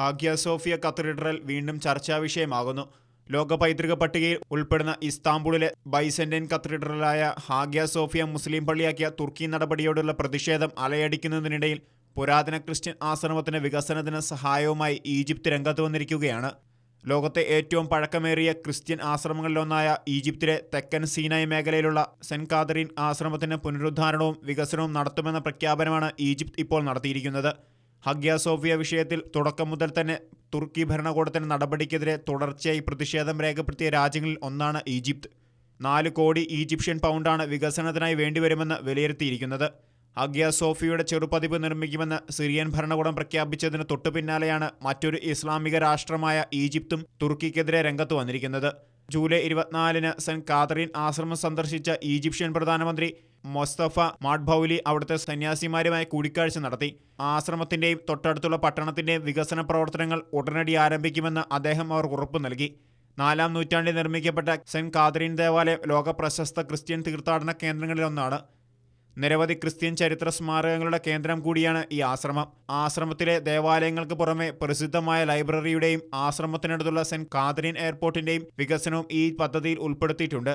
ഹാഗ്യ Sophia cathedral വീണ്ടും ചർച്ചാ വിഷയമാകുന്നു. ലോക പൈതൃക പട്ടികയിൽ ഉൾപ്പെടുന്ന ഇസ്താംബുളിലെ ബൈസെന്റൈൻ കത്തീഡ്രലായ ഹാഗ്യ സോഫിയ മുസ്ലിം പള്ളിയാക്കിയ തുർക്കി നടപടിയോടുള്ള പ്രതിഷേധം അലയടിക്കുന്നതിനിടയിൽ പുരാതന ക്രിസ്ത്യൻ ആശ്രമത്തിന് വികസനത്തിന് സഹായവുമായി ഈജിപ്ത് രംഗത്ത് വന്നിരിക്കുകയാണ്. ലോകത്തെ ഏറ്റവും പഴക്കമേറിയ ക്രിസ്ത്യൻ ആശ്രമങ്ങളിലൊന്നായ ഈജിപ്തിലെ തെക്കൻ സീനായ് മേഖലയിലുള്ള സെന്റ് കാതറിൻ ആശ്രമത്തിന് പുനരുദ്ധാരണവും വികസനവും നടത്തുമെന്ന പ്രഖ്യാപനമാണ് ഈജിപ്ത് ഇപ്പോൾ നടത്തിയിരിക്കുന്നത്. ഹഗ്യ സോഫിയ വിഷയത്തിൽ തുടക്കം മുതൽ തന്നെ തുർക്കി ഭരണകൂടത്തിന് നടപടിക്കെതിരെ തുടർച്ചയായി പ്രതിഷേധം രേഖപ്പെടുത്തിയ രാജ്യങ്ങളിൽ ഒന്നാണ് ഈജിപ്ത്. നാല് കോടി ഈജിപ്ഷ്യൻ പൗണ്ടാണ് വികസനത്തിനായി വേണ്ടിവരുമെന്ന് വിലയിരുത്തിയിരിക്കുന്നത്. ഹഗ്യ സോഫിയുടെ ചെറുപതിപ്പ് നിർമ്മിക്കുമെന്ന് സിറിയൻ ഭരണകൂടം പ്രഖ്യാപിച്ചതിന് തൊട്ടു പിന്നാലെയാണ് മറ്റൊരു ഇസ്ലാമിക രാഷ്ട്രമായ ഈജിപ്തും തുർക്കിക്കെതിരെ രംഗത്ത് വന്നിരിക്കുന്നത്. ജൂലൈ ഇരുപത്തിനാലിന് സെന്റ് കാതറിൻ ആശ്രമം സന്ദർശിച്ച ഈജിപ്ഷ്യൻ പ്രധാനമന്ത്രി മൊസ്തഫ മാഡ്ഭൌലി അവിടുത്തെ സന്യാസിമാരുമായി കൂടിക്കാഴ്ച നടത്തി. ആശ്രമത്തിന്റെയും തൊട്ടടുത്തുള്ള പട്ടണത്തിന്റെയും വികസന പ്രവർത്തനങ്ങൾ ഉടനടി ആരംഭിക്കുമെന്ന് അദ്ദേഹം അവർ ഉറപ്പു നൽകി. നാലാം നൂറ്റാണ്ടിൽ നിർമ്മിക്കപ്പെട്ട സെന്റ് കാതറിൻ ദേവാലയം ലോക പ്രശസ്ത ക്രിസ്ത്യൻ തീർത്ഥാടന കേന്ദ്രങ്ങളിലൊന്നാണ്. നിരവധി ക്രിസ്ത്യൻ ചരിത്ര സ്മാരകങ്ങളുടെ കേന്ദ്രം കൂടിയാണ് ഈ ആശ്രമം. ആശ്രമത്തിലെ ദേവാലയങ്ങൾക്ക് പുറമെ പ്രസിദ്ധമായ ലൈബ്രറിയുടെയും ആശ്രമത്തിനടുത്തുള്ള സെന്റ് കാതറിൻ എയർപോർട്ടിന്റെയും വികസനവും ഈ പദ്ധതിയിൽ ഉൾപ്പെടുത്തിയിട്ടുണ്ട്.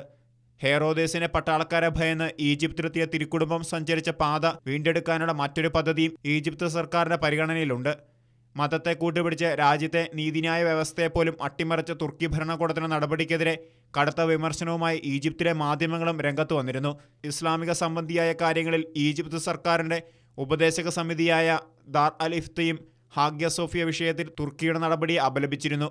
ഹെയറോദേസിനെ പട്ടാളക്കാരെ ഭയന്ന് ഈജിപ്തിലെത്തിയ തിരുക്കുടുംബം സഞ്ചരിച്ച പാത വീണ്ടെടുക്കാനുള്ള മറ്റൊരു പദ്ധതിയും ഈജിപ്ത് സർക്കാരിന്റെ പരിഗണനയിലുണ്ട്. മതത്തെ കൂട്ടുപിടിച്ച് രാജ്യത്തെ നീതിന്യായ വ്യവസ്ഥയെപ്പോലും അട്ടിമറിച്ച തുർക്കി ഭരണകൂടത്തിന്റെ നടപടിക്കെതിരെ കടുത്ത വിമർശനവുമായി ഈജിപ്തിലെ മാധ്യമങ്ങളും രംഗത്ത് വന്നിരുന്നു. ഇസ്ലാമിക സംബന്ധിയായ കാര്യങ്ങളിൽ ഈജിപ്ത് സർക്കാരിന്റെ ഉപദേശക സമിതിയായ ദാർ അൽ ഇഫ്തയും ഹാഗ്യ സോഫിയ വിഷയത്തിൽ തുർക്കിയുടെ നടപടി അപലപിച്ചിരുന്നു.